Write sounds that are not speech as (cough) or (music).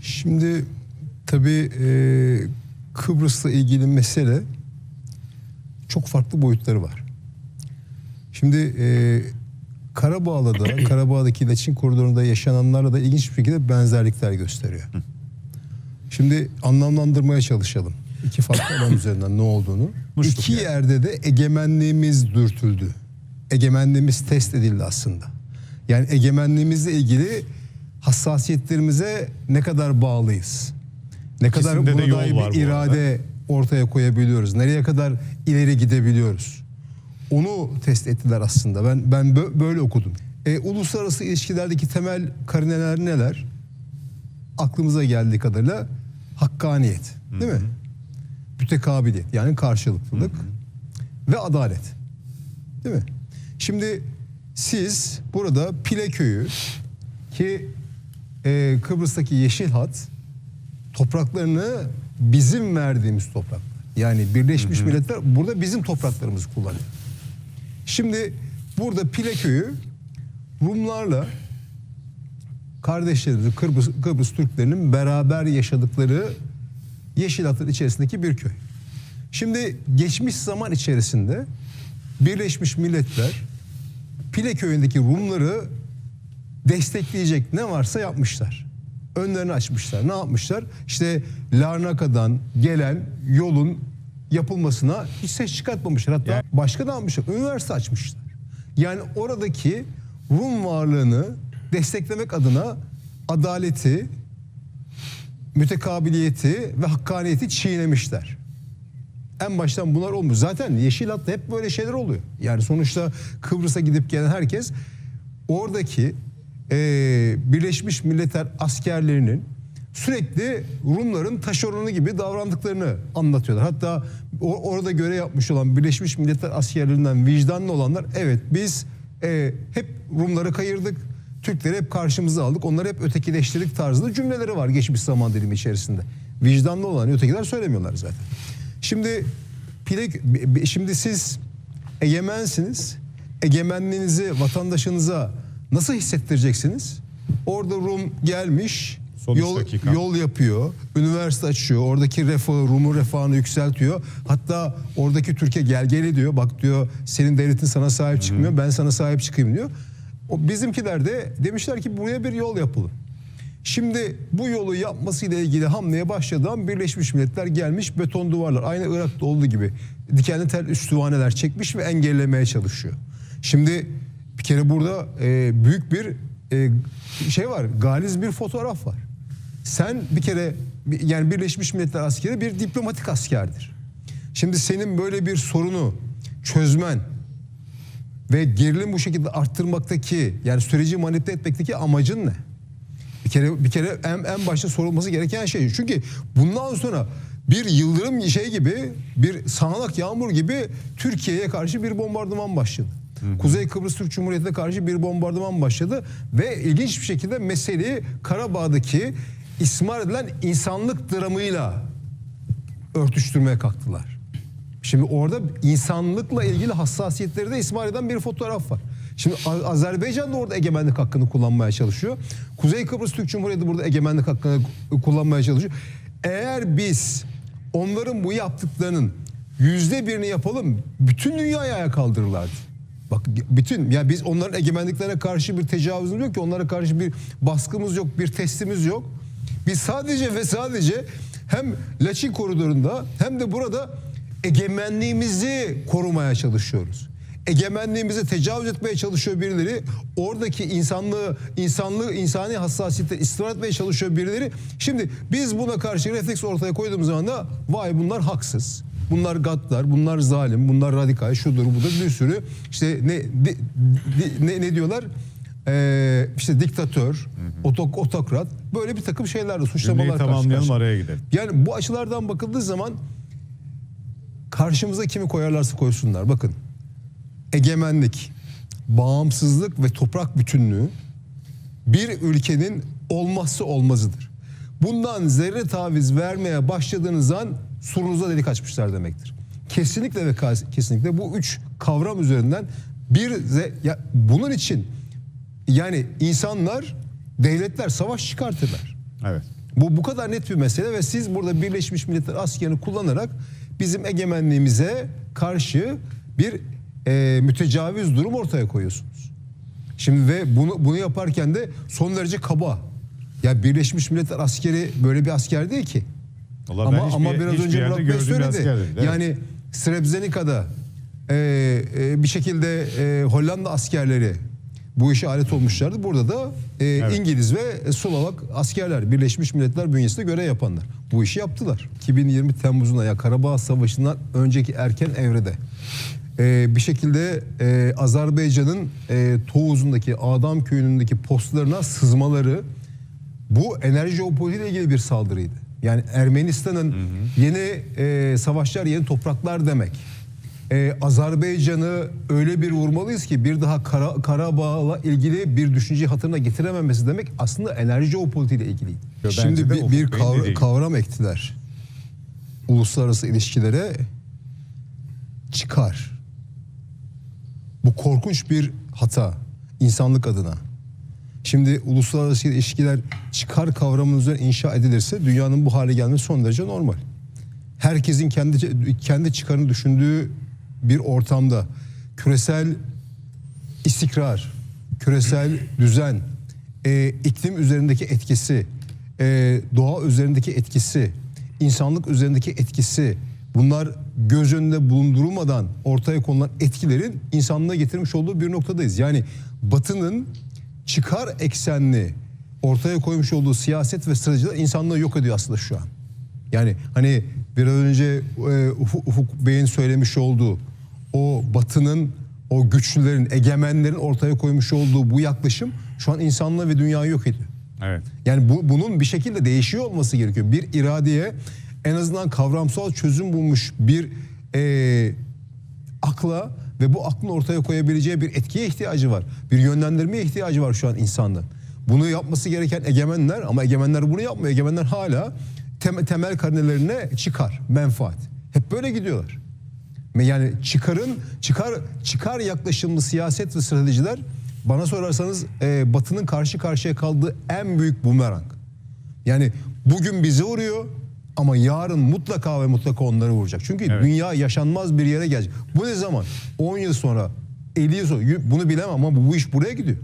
Şimdi tabii e, Kıbrıs'la ilgili mesele çok farklı boyutları var. Şimdi e, Karabağ'la da (clears throat) Karabağ'daki iletişim koridorunda yaşananlarla da ilginç bir şekilde benzerlikler gösteriyor. Şimdi anlamlandırmaya çalışalım. İki farklı (clears throat) alan üzerinden ne olduğunu. Muşluk İki yani. yerde de egemenliğimiz dürtüldü. Egemenliğimiz test edildi aslında. Yani egemenliğimizle ilgili hassasiyetlerimize ne kadar bağlıyız? Ne kadar İkisinde de buna yol dair var bir bu irade ortaya koyabiliyoruz? Nereye kadar ileri gidebiliyoruz? Onu test ettiler aslında. Ben ben bö- böyle okudum. E, uluslararası ilişkilerdeki temel karineler neler? Aklımıza geldiği kadarıyla hakkaniyet, değil mi? Mütekabiliyet yani karşılıklılık ve adalet. Değil mi? Şimdi siz burada Pile Köyü ki e, Kıbrıs'taki Yeşil Hat topraklarını bizim verdiğimiz topraklar. Yani Birleşmiş Milletler burada bizim topraklarımızı kullanıyor. Şimdi burada Pile Köyü Rumlarla kardeşlerimiz Kıbrıs, Kıbrıs Türklerinin beraber yaşadıkları Yeşil Hat'ın içerisindeki bir köy. Şimdi geçmiş zaman içerisinde Birleşmiş Milletler Pile köyündeki Rumları destekleyecek ne varsa yapmışlar. Önlerini açmışlar. Ne yapmışlar? İşte Larnaka'dan gelen yolun yapılmasına hiç ses çıkartmamışlar. Hatta Yani- başka ne yapmışlar? Üniversite açmışlar. Yani oradaki Rum varlığını desteklemek adına adaleti, mütekabiliyeti ve hakkaniyeti çiğnemişler. En baştan bunlar olmuş. Zaten Yeşil Hat'ta hep böyle şeyler oluyor. Yani sonuçta Kıbrıs'a gidip gelen herkes oradaki eee, Birleşmiş Milletler askerlerinin sürekli Rumların taşeronu gibi davrandıklarını anlatıyorlar. Hatta o- orada görev yapmış olan Birleşmiş Milletler askerlerinden vicdanlı olanlar evet biz eee, hep Rumları kayırdık. Türkleri hep karşımıza aldık. Onları hep ötekileştirdik tarzında cümleleri var geçmiş zaman dilimi içerisinde. Vicdanlı olan ötekiler söylemiyorlar zaten. Şimdi şimdi siz egemensiniz. Egemenliğinizi vatandaşınıza nasıl hissettireceksiniz? Orada Rum gelmiş, Son yol, dakika. yol yapıyor, üniversite açıyor, oradaki refahı, Rum'un refahını yükseltiyor. Hatta oradaki Türkiye gel gel diyor. Bak diyor senin devletin sana sahip çıkmıyor, ben sana sahip çıkayım diyor. O bizimkiler de demişler ki buraya bir yol yapalım. Şimdi bu yolu yapmasıyla ilgili hamleye başladığı an Birleşmiş Milletler gelmiş beton duvarlar. Aynı Irak'ta olduğu gibi dikenli tel üstüvaneler çekmiş ve engellemeye çalışıyor. Şimdi kere burada e, büyük bir e, şey var. Galiz bir fotoğraf var. Sen bir kere yani Birleşmiş Milletler askeri bir diplomatik askerdir. Şimdi senin böyle bir sorunu çözmen ve gerilim bu şekilde arttırmaktaki yani süreci manipüle etmekteki amacın ne? Bir kere bir kere en, en başta sorulması gereken şey. Çünkü bundan sonra bir yıldırım şey gibi bir sağanak yağmur gibi Türkiye'ye karşı bir bombardıman başladı. Kuzey Kıbrıs Türk Cumhuriyeti'ne karşı bir bombardıman başladı ve ilginç bir şekilde meseleyi Karabağ'daki ismar edilen insanlık dramıyla örtüştürmeye kalktılar. Şimdi orada insanlıkla ilgili hassasiyetleri de ismal eden bir fotoğraf var. Şimdi Azerbaycan da orada egemenlik hakkını kullanmaya çalışıyor. Kuzey Kıbrıs Türk Cumhuriyeti burada egemenlik hakkını kullanmaya çalışıyor. Eğer biz onların bu yaptıklarının yüzde birini yapalım, bütün dünyayı ayağa kaldırırlardı. Bak bütün ya biz onların egemenliklerine karşı bir tecavüzümüz yok ki onlara karşı bir baskımız yok, bir testimiz yok. Biz sadece ve sadece hem Laçin koridorunda hem de burada egemenliğimizi korumaya çalışıyoruz. Egemenliğimize tecavüz etmeye çalışıyor birileri. Oradaki insanlığı, insanlığı, insani hassasiyeti istismar etmeye çalışıyor birileri. Şimdi biz buna karşı refleks ortaya koyduğumuz zaman da vay bunlar haksız. Bunlar gaddar, bunlar zalim, bunlar radikal, şudur budur bir sürü işte ne di- di- ne, ne diyorlar? Ee, işte diktatör, otok, otokrat böyle bir takım şeylerle suçlamalar Cümleyi karşı tamamlayalım karşıya. araya gidelim. Yani bu açılardan bakıldığı zaman karşımıza kimi koyarlarsa koysunlar. Bakın egemenlik, bağımsızlık ve toprak bütünlüğü bir ülkenin olmazsa olmazıdır. Bundan zerre taviz vermeye başladığınız an surunuza delik açmışlar demektir. Kesinlikle ve kesinlikle bu üç kavram üzerinden bir ya bunun için yani insanlar, devletler savaş çıkartırlar. Evet. Bu bu kadar net bir mesele ve siz burada Birleşmiş Milletler askerini kullanarak bizim egemenliğimize karşı bir e, mütecaviz durum ortaya koyuyorsunuz. Şimdi ve bunu bunu yaparken de son derece kaba. Ya Birleşmiş Milletler askeri böyle bir asker değil ki. Vallahi ben ama hiçbir- ama biraz hiçbir önce Murat Bey söyledi. asker değil, evet. Yani Srebrenica'da e, e, bir şekilde e, Hollanda askerleri bu işe alet olmuşlardı. Burada da e, İngiliz ve Slovak askerler Birleşmiş Milletler bünyesinde görev yapanlar. Bu işi yaptılar. 2020 Temmuz'unda ya Karabağ Savaşı'ndan önceki erken evrede e, bir şekilde e, Azerbaycan'ın e, Toğuz'undaki Adam köyünündeki postlarına sızmaları bu enerji jeopolitiğiyle ilgili bir saldırıydı. Yani Ermenistan'ın yeni e, savaşlar, yeni topraklar demek. E, Azerbaycan'ı öyle bir vurmalıyız ki bir daha Kara, Karabağ'la ilgili bir düşünceyi hatırına getirememesi demek aslında enerji jeopolitiğiyle ilgiliydi. Bence Şimdi de bir, bir Bey'in dediği. kavram ektiler. Uluslararası ilişkilere çıkar. Bu korkunç bir hata insanlık adına. Şimdi uluslararası ilişkiler çıkar kavramının üzerine inşa edilirse dünyanın bu hale gelmesi son derece normal. Herkesin kendi kendi çıkarını düşündüğü bir ortamda küresel istikrar, küresel düzen, e, iklim üzerindeki etkisi, e, doğa üzerindeki etkisi, insanlık üzerindeki etkisi bunlar göz önünde bulundurulmadan ortaya konulan etkilerin insanlığa getirmiş olduğu bir noktadayız. Yani Batı'nın çıkar eksenli ortaya koymuş olduğu siyaset ve stratejiler insanlığı yok ediyor aslında şu an. Yani hani biraz önce e, Ufuk, Ufuk Bey'in söylemiş olduğu o batının o güçlülerin, egemenlerin ortaya koymuş olduğu bu yaklaşım şu an insanlığı ve dünyayı yok ediyor. Evet. Yani bu, bunun bir şekilde değişiyor olması gerekiyor. Bir iradeye en azından kavramsal çözüm bulmuş bir e, akla ve bu aklın ortaya koyabileceği bir etkiye ihtiyacı var. Bir yönlendirmeye ihtiyacı var şu an insanlığın. Bunu yapması gereken egemenler ama egemenler bunu yapmıyor. Egemenler hala tem- temel karnelerine çıkar, menfaat. Hep böyle gidiyorlar. Yani çıkarın çıkar çıkar yaklaşımlı siyaset ve stratejiler bana sorarsanız e, Batı'nın karşı karşıya kaldığı en büyük bumerang. Yani bugün bizi vuruyor ama yarın mutlaka ve mutlaka onları vuracak. Çünkü Evet. dünya yaşanmaz bir yere gelecek. Bu ne zaman? 10 yıl sonra, 50 yıl sonra bunu bilemem ama bu, bu iş buraya gidiyor.